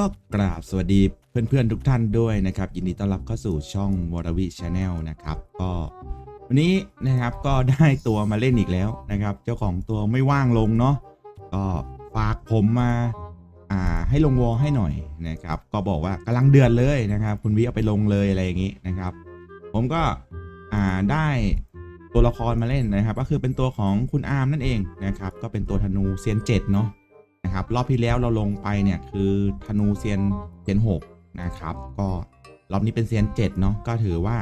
ก็กราบสวัสดีเพื่อนๆทุกท่านด้วยนะครับ ยินดีต้อนรับเข้าสู่ช่องวรวิชาแนลนะครับ ก็วันนี้นะครับก็ได้ตัวมาเล่นอีกแล้วนะครับ เจ้าของตัวไม่ว่างลงเนาะก็ฝากผมมาอ่าให้ลงวอลให้หน่อยนะครับ ก็บอกว่ากำลังเดือดเลยนะครับ คุณวิเอาไปลงเลยอะไรอย่างนี้นะครับ ผมก็อ่าได้ตัวละครมาเล่นนะครับ ก็คือเป็นตัวของคุณอาร์มนั่นเองนะครับ ก็เป็นตัวธนูเซียนเจ็ดเนาะ นะครับ รอบที่แล้วเราลงไปเนี่ยคือธนูเซียนเซียนหกนะครับ ก็รอบนี้เป็นเซียนเจ็ดเนาะก็ถือว่า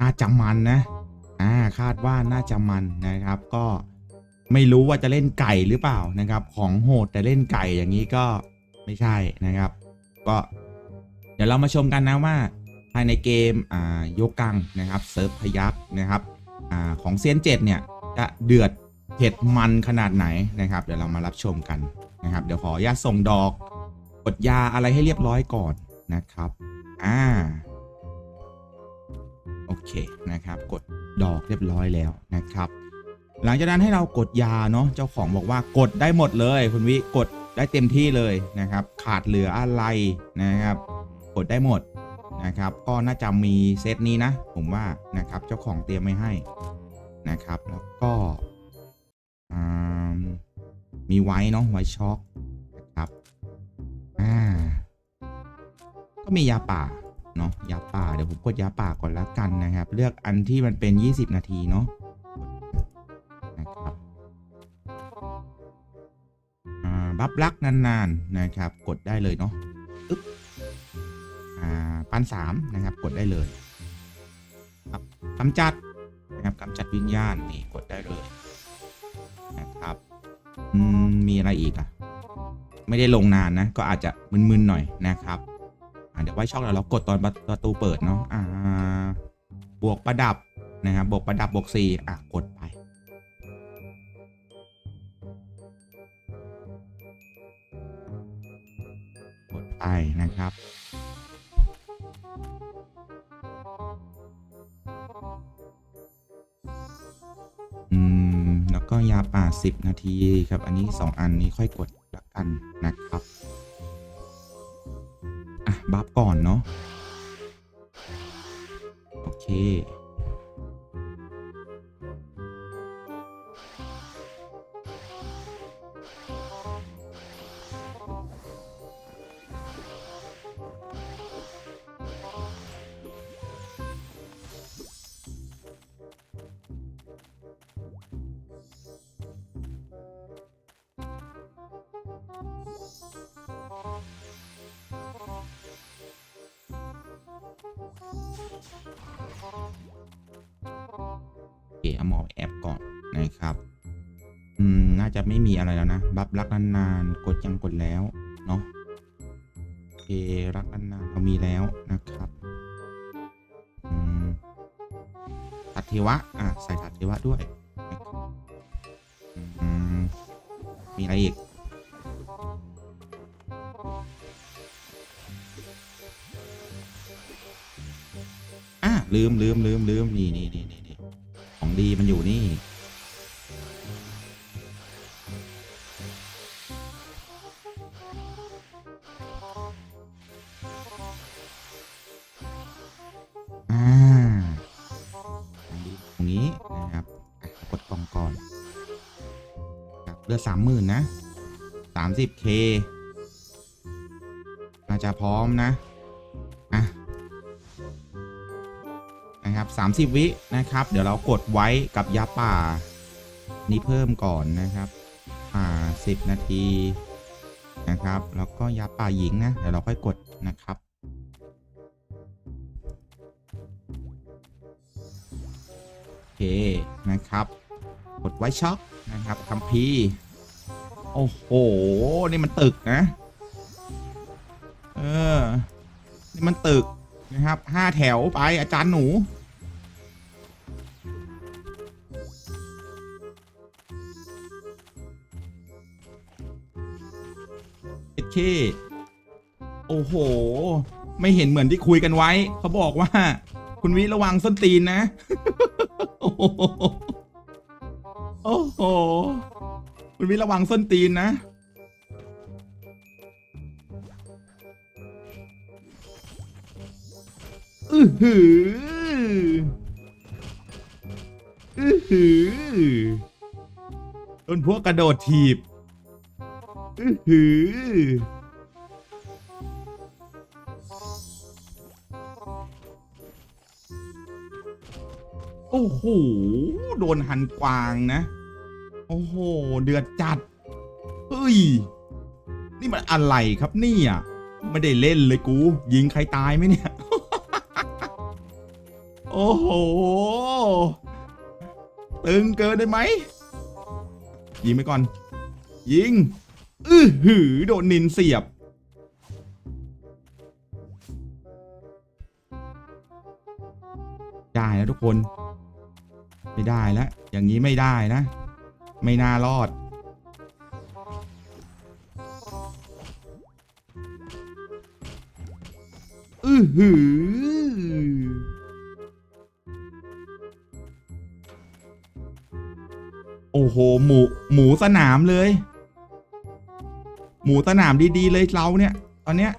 น่าจะมันนะอ่าคาดว่าน่าจะมันนะครับ ก็ไม่รู้ว่าจะเล่นไก่หรือเปล่านะครับ ของโหดแต่เล่นไก่อย่างนี้ก็ไม่ใช่นะครับ ก็เดี๋ยวเรามาชมกันนะว่าภายในเกมอ่าโยกังนะครับเซิร์ฟพยักนะครับอ่าของเซียนเจ็ดเนี่ยจะเดือดเผ็ดมันขนาดไหนนะครับ เดี๋ยวเรามารับชมกัน นะครับ เดี๋ยวขออนุญาตส่งดอกกดยาอะไรให้เรียบร้อยก่อนนะครับ อ่า โอเคนะครับ กดดอกเรียบร้อยแล้วนะครับ หลังจากนั้นให้เรากดยาเนาะ เจ้าของบอกว่ากดได้หมดเลย คุณวิ กดได้เต็มที่เลยนะครับ ขาดเหลืออะไรนะครับ กดได้หมดนะครับ ก็น่าจะมีเซตนี้นะ ผมว่านะครับ เจ้าของเตรียมไม่ให้นะครับ แล้วก็ มีไว้เนาะไว้ช็อกนะครับอ่าก็มียาป่าเนาะยาป่าเดี๋ยวผมกดยาป่าก่อนละกันนะครับ เลือกอันที่มันเป็น 20 นาทีเนาะนะครับอ่าบัฟรักนานๆนะครับ กดได้เลยเนาะอึ๊บอ่าปันสามนะครับกดได้เลยครับกำจัดนะครับกำจัดวิญญาณนี่กดได้เลย อืมมีอะไรอีกอะ ไม่ได้ลงนานนะ ก็อาจจะมึนๆหน่อยนะครับอะเดี๋ยวไว้ช่องเราเรากดตอนประตูเปิดเนาะอ่า บวกประดับนะครับบวกประดับบวกสี่อะกดไปกดไปนะครับอืม ก็ยาป่า 10 นาทีครับ อันนี้ 2 อันนี้ค่อยกดละกันนะครับ อะ บัฟก่อนเนาะ โอเค โอเคเอาหมอแอปก่อนนะครับ อืม น่าจะไม่มีอะไรแล้วนะ บัฟรักนานๆกดยังกดแล้ว เนาะโอเค รักนานๆเรามีแล้วนะครับอืมถัดเทวะ อะ ใส่ถัดเทวะด้วยอืมมีอะไรอีก ลืมลืมลืมลืมนี่นี่นี่นี่ของดีมันอยู่นี่ อ่าของดีตรงนี้นะครับอะกดกล่องก่อนครับเลือดสามหมื่นนะสามสิบเคน่าจะพร้อมนะ 30 วินะครับ เดี๋ยวเรากดไว้กับยาป่า นี้เพิ่มก่อนนะครับอ่า10 นาทีนะครับ แล้วก็ยาป่าหญิงนะ เดี๋ยวเราค่อยกดนะครับโอเคนะครับ กดไว้ช็อคนะครับคัมพีโอ้โห นี่มันตึกนะ เออ นี่มันตึกนะครับห้าแถวไปอาจารย์หนู ค โอ้โห ไม่เห็นเหมือนที่คุยกันไว้ เขาบอกว่า คุณวิระวังส้นตีนนะ โอ้โห คุณวิระวังส้นตีนนะ อือหือ อือหือโดนพวกกระโดดถีบ อือหือโอ้โห โดนหันกวางนะ โอ้โห เดือดจัด เฮ้ย นี่มันอะไรครับเนี่ยไม่ได้เล่นเลยกู ยิงใครตายไหมเนี่ย โอ้โห ตึงเกินได้ไหม ยิงไปก่อน ยิง อื้อหือโดนนินเสียบ ได้แล้วทุกคน ไม่ได้แล้วอย่างนี้ไม่ได้นะ ไม่น่ารอด อือหือโอ้โห หมู หมูสนามเลย หมูสนามดีๆเลยเราเนี่ย ตอนเนี้ย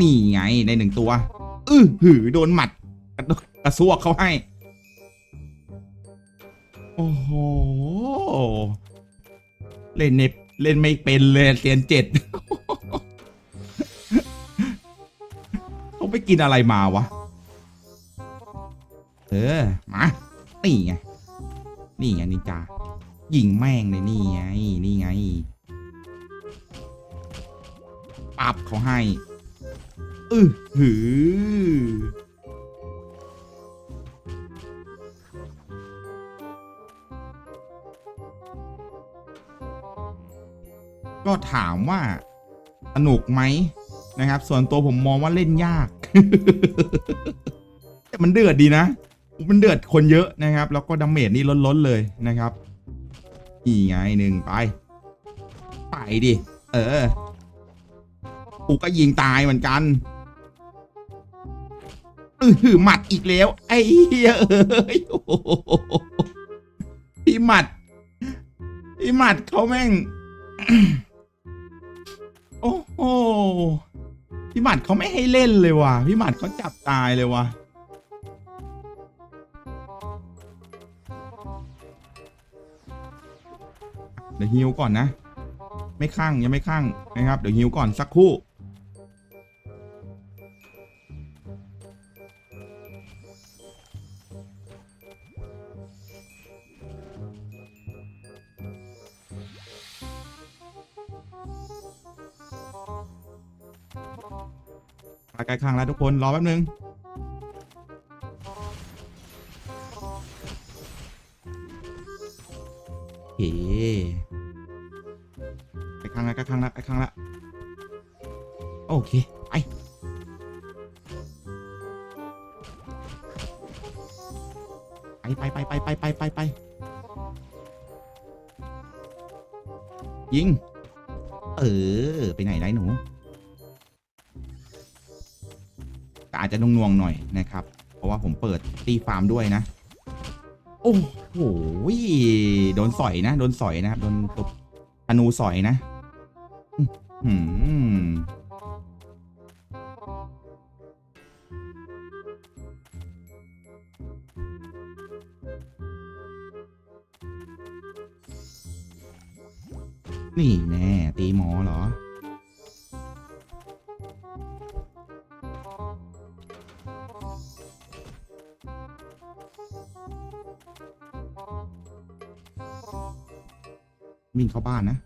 นี่ไงในหนึ่งตัว อื้อหือโดนหมัดกระโดดกระซวกเขาให้ โอ้โห เล่นเน็ตเล่นไม่เป็นเลยเซียนเจ็ดเขาไปกินอะไรมาวะ เออ มา นี่ไง นี่ไงนินจา ยิงแม่งเลยนี่ไง นี่ไง ปับเขาให้ อือหือก็ถามว่าสนุกไหมนะครับ ส่วนตัวผมมองว่าเล่นยาก แต่มันเดือดดีนะ มันเดือดคนเยอะนะครับ แล้วก็ดาเมจนี่ล้นๆเลยนะครับ นี่ไงหนึ่งไป ไปดิ เออ กูก็ยิงตายเหมือนกันอือหมัดอีกแล้ว ไอ้เหี้ยเอ้ยโอ้โหพี่หมัดพี่หมัดเขาแม่ง โอ้โหพี่หมัดเขาไม่ให้เล่นเลยว่ะพี่หมัดเขาจับตายเลยว่ะ เดี๋ยวฮิวก่อนนะ ไม่ข้างยังไม่ข้างนะครับ เดี๋ยวฮิวก่อนสักครู่ ใกล้ข้างแล้วทุกคนรอแป๊บนึง เคไปข้างละใกล้ข้างละใกล้ข้างละโอเคไปไปไปไปไปไปไปไปไปยิง เออ ไปไหนได้หนูก็อาจจะนวงๆหน่อยนะครับ เพราะว่าผมเปิดตีฟาร์มด้วยนะโอ้โหโดนสอยนะ โดนสอยนะครับ โดนตบธนูสอยนะอื้อหือนี่แน่ตีหมอเหรอ งเข้าบ้านนะ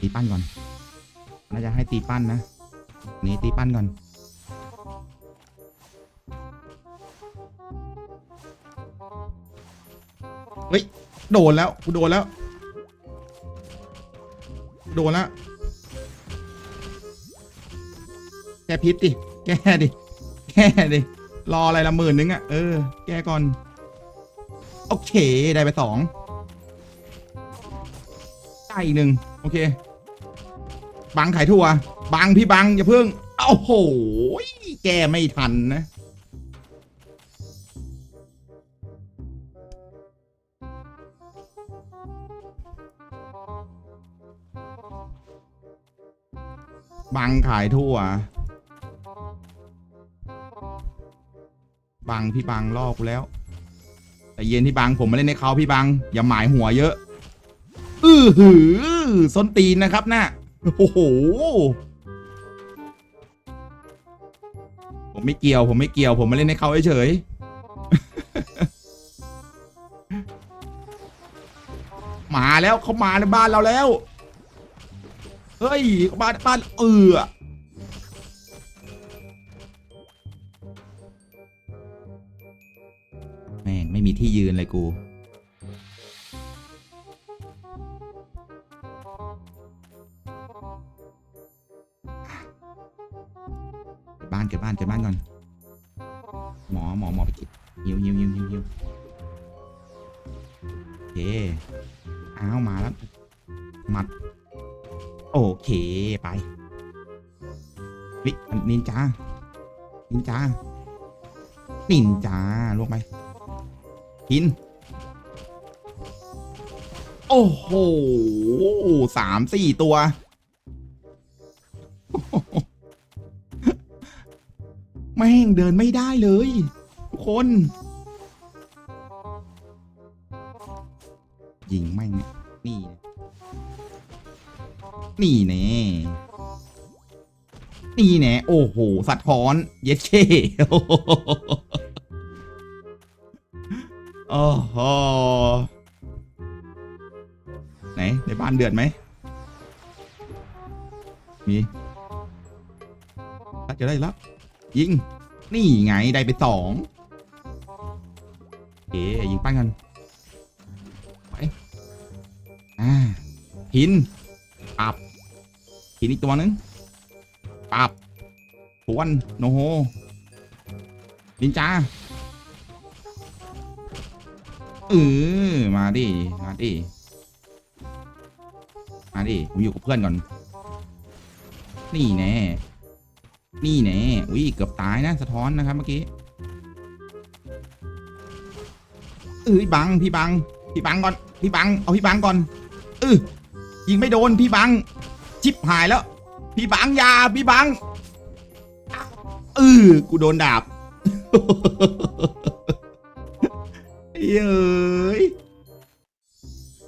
ตีปั้นก่อน น่าจะให้ตีปั้นนะ นี่ตีปั้นก่อนเฮ้ย โดนแล้ว กูโดนแล้ว โดนแล้ว พิษดิ แก้ดิ แก้ดิ รออะไรละหมื่นนึงอะ่ะ เออ แก้ก่อน โอเค ได้ไปสองได้อีกหนึ่งโอเค บังไข่ยถั่ว บังพี่บังอย่าเพิ่งเอ้โห แก้ไม่ทันนะบังขายทั่ว บังพี่บังลอกกูแล้ว แต่เย็นพี่บังผมม่เล่นในเขาพี่บัง อย่าหมายหัวเยอะ อือหือส้นตีนนะครับน่ะโอ้โหผมไม่เกี่ยว ผมไม่เกี่ยว ผมมาเล่นในเขาเฉยมาแล้วเขามาในบ้านเราแล้ว เฮ้ยบ้านบ้านเออ แม่งไม่มีที่ยืนเลยกู กิน โอ้โหสามสี่ตัว แม่งเดินไม่ได้เลย ทุกคน ยิงแม่งนี่ นี่นะนี่แน่นี่แน่โอ้โห สะท้อน เย็ดเช่ ดือดไหมมีจะได้รับยิง นี่ไงได้ไปสองโอเคยิงปั้นกันไปอ่าหินปับหินอีกตัวนึงปับทวนโนโฮนินจาเออมาดิมาดิ มาดิผมอยู่กับเพื่อนก่อน นี่แน่ นี่แน่ อุ้ยเกือบตายนะสะท้อนนะครับเมื่อกี้เอ้ยบังพี่บัง พี่บังก่อน พี่บัง เอาพี่บังก่อน เออยิงไม่โดนพี่บัง ชิบหายแล้ว พี่บังยาพี่บังเออกูโดนดาบเย้ย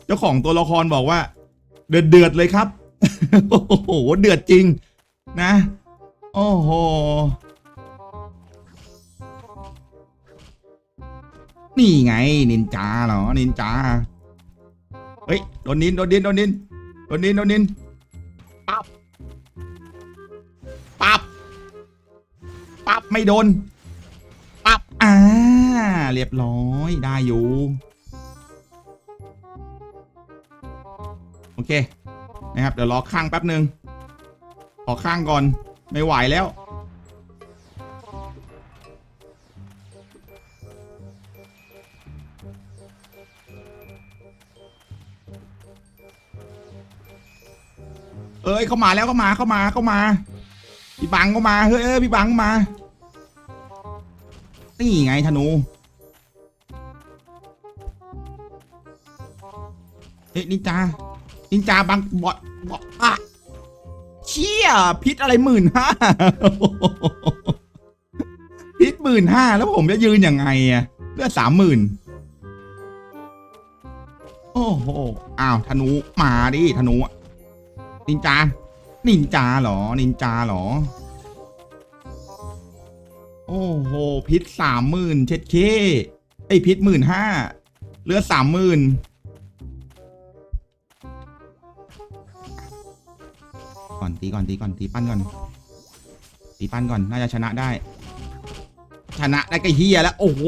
เจ้าของตัวละครบอกว่า เดือดเดือดๆเลยครับ โอ้โห เดือดจริงนะ โอ้โห นี่ไง นินจาเหรอ นินจา เฮ้ย โดนนิน โดนนิน โดนนิน โดนนิน โดนนิน ปั๊บปั๊บปั๊บไม่โดน ปั๊บอ่า เรียบร้อย ได้อยู่ โอเคนะครับเดี๋ยวรอข้างแป๊บหนึ่งขอข้างก่อนไม่ไหวแล้ว เอ้ยเข้ามาแล้วเข้ามาเข้ามาเข้ามาพี่บังเข้ามาเฮ้ยพี่บังมานี่ไงธนูเฮ้ยนินจา นินจาบังบอดบอดอะเชี่ยพิษอะไรหมื่นห้าพิษหมื่นห้าแล้วผมจะยืนยังไงอะเลือดสามหมื่นโอ้โหอ้าวธนูมาดิธนูนินจานินจาเหรอ นินจาเหรอ โอ้โหพิษสามหมื่นเช็ดเคไอพิษหมื่นห้าเลือดสามหมื่น ก่อนตีก่อนตีก่อนตีปั้นก่อนตีปั้นก่อนน่าจะชนะได้ ชนะได้ก็เฮียแล้ว โอ้โห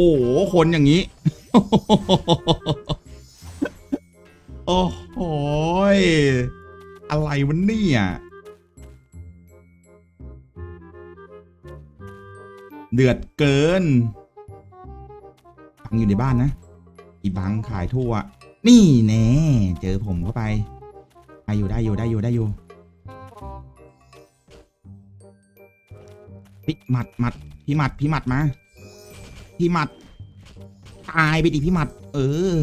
คนอย่างนี้ โอ้โหอะไรวะเนี่ยเดือดเกินบังอยู่ในบ้านนะ อีบังขายทั่ว นี่แน่เจอผมเข้าไปได้อยู่ได้อยู่ได้อยู่ได้อยู่ พี่หมัดหมัดพี่หมัดพี่หมัดมาพี่หมัดตายไปดิพี่หมัด เออ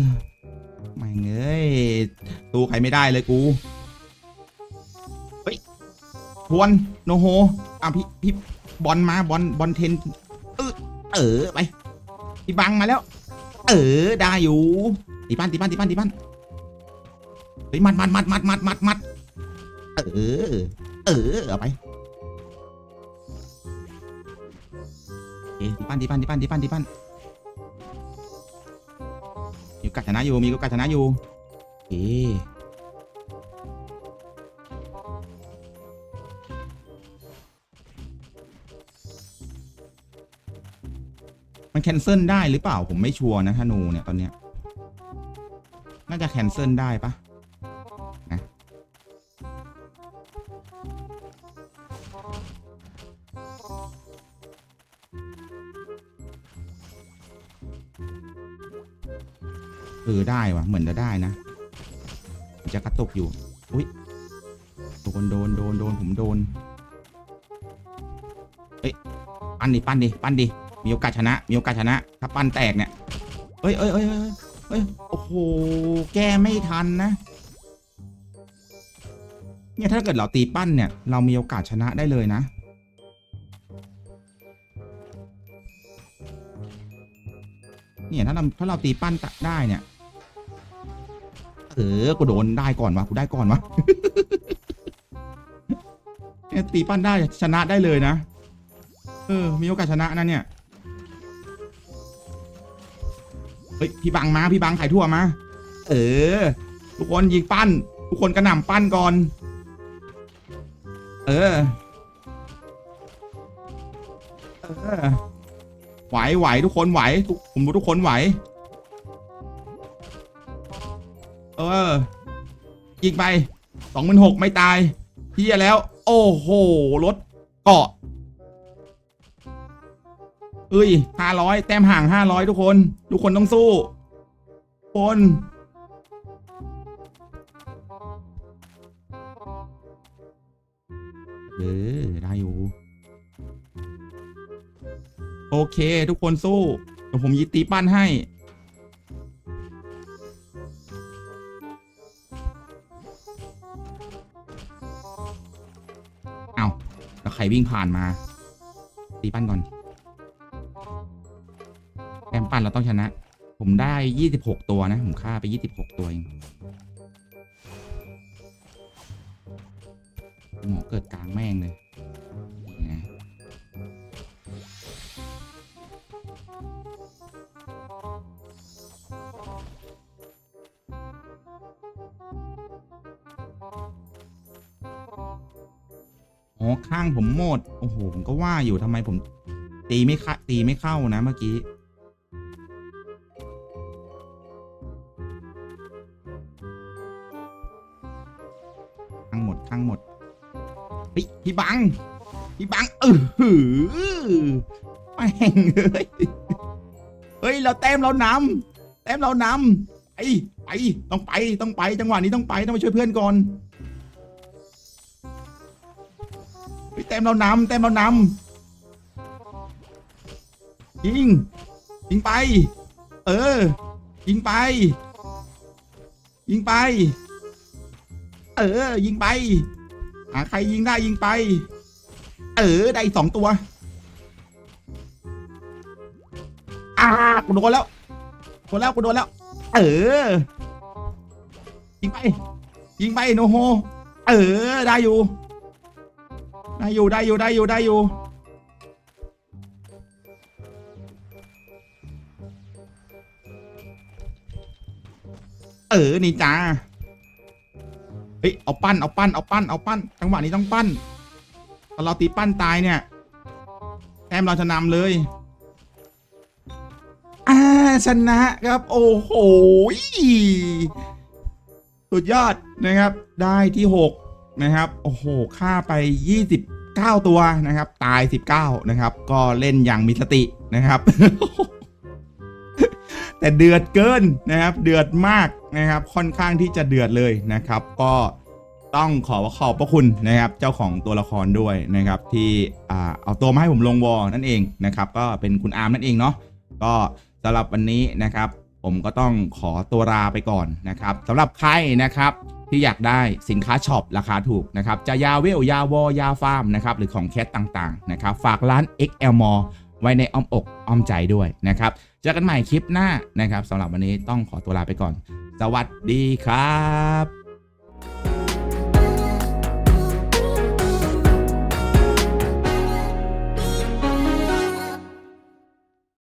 ไม่เอ้ยตูใครไม่ได้เลยกูเฮ้ยทวนโนโฮอะพี่พี่บอลมาบอลบอลเทนเออเออไปพี่บังมาแล้ว เออได้อยู่ตีปั้นตีปั้นตีปั้นตีปั้นเฮ้ยมัดมัดมัดมัดมัดมัดมัดเออ เออเอาไป เอ๊ะตีปั้นตีปั้นตีปั้นตีปั้นตีปั้นมีโอกาสชนะอยู่มีโอกาสชนะอยู่เอมันแคนเซิลได้หรือเปล่าผมไม่ชัวร์นะธนูเนี่ยตอนเนี้ยน่าจะแคนเซิลได้ปะ เออได้วะเหมือนจะได้นะจะกระตุกอยู่อุ้ยโดนโดนโดนโดนผมโดนเอ้ยปั้นดิปั้นดิปั้นดิมีโอกาสชนะ มีโอกาสชนะ ถ้าปั้นแตกเนี่ยเอ้ยเอ้ยเอ้ยเอ้ยเอ้ยโอ้โหแก้ไม่ทันนะเนี่ยถ้าเกิดเราตีปั้นเนี่ย เรามีโอกาสชนะได้เลยนะเนี่ยถ้าเราถ้าเราตีปั้นตะได้เนี่ย เออกูโดนได้ก่อนวะกูได้ก่อนวะ เนี่ยตีปั้นได้ชนะได้เลยนะ เออ มีโอกาสชนะนะเนี่ย เฮ้ยพี่บังมาพี่บังไข่ทั่วมา เออ ทุกคนยิงปั้น ทุกคนกระหน่ำปั้นก่อน เออ เออ ไหวไหวทุกคนไหว ผมรู้ทุกคนไหว เออยิงไปสองหมื่นหกไม่ตายเฮียแล้ว โอ้โหรถเกาะเอ้ยห้าร้อยแต้มห่างห้าร้อยทุกคน ทุกคนต้องสู้ทุกคนเออได้อยู่ โอเค ทุกคนสู้เดี๋ยวผมยิตีปั้นให้ ใครวิ่งผ่านมา ตีปั้นก่อนแต้มปั้นเราต้องชนะ ผมได้ยี่สิบหกตัวนะ ผมฆ่าไปยี่สิบหกตัวเองหมอเกิดกลางแม่งเลย ข้างผมหมด โอ้โห ผมก็ว่าอยู่ทำไมผม ตีไม่เข้าตีไม่เข้านะเมื่อกี้ ข้างหมดข้างหมดเฮ้ยพี่บัง พี่บังเออหือแม่งเอ้ยเฮ้ย เราแต้มเรานำแต้มเรานำไปไปต้องไปต้องไปจังหวะนี้ต้องไปต้องไปช่วยเพื่อนก่อน ฮ้ยแต้มเรานำแต้มเรานำยิงยิงไป เออยิงไป ยิงไป เออ ยิงไปหาใครยิงได้ยิงไป เออ ได้สองตัวอ่ากูโดนแล้วโดนแล้วกูโดนแล้ว เออ ยิงไป ยิงไปโนโฮ เออ ได้อยู่ ได้อยู่ได้อยู่ได้อยู่ได้อยู่เออนี่จ้าเฮ้ยเอาปั้นเอาปั้นเอาปั้นเอาปั้นจังหวะนี้ต้องปั้นตอนเราตีปั้นตายเนี่ยแต้มเราชนะเลยอ่าชนะครับโอ้โหสุดยอดนะครับ ได้ที่หก นะครับ โอ้โหฆ่าไป 29 ตัวนะครับ ตาย 19 นะครับ ก็เล่นอย่างมีสตินะครับ แต่เดือดเกินนะครับ เดือดมากนะครับ ค่อนข้างที่จะเดือดเลยนะครับ ก็ต้องขอขอบพระคุณนะครับ เจ้าของตัวละครด้วยนะครับ ที่เอาตัวมาให้ผมลงวอลนั่นเองนะครับ ก็เป็นคุณอาร์มนั่นเองเนาะก็สำหรับวันนี้นะครับ ผมก็ต้องขอตัวลาไปก่อนนะครับสำหรับใครนะครับ ที่อยากได้สินค้าช็อปราคาถูกนะครับจะยาเวลยาวอยาฟาร์มนะครับหรือของแคทต่างๆนะครับฝากร้าน XL m o ไว้ในอ้อมอกอ้อมใจด้วยนะครับเจอกันใหม่คลิปหน้านะครับสำหรับวันนี้ต้องขอตัวลาไปก่อน สวัสดีครับ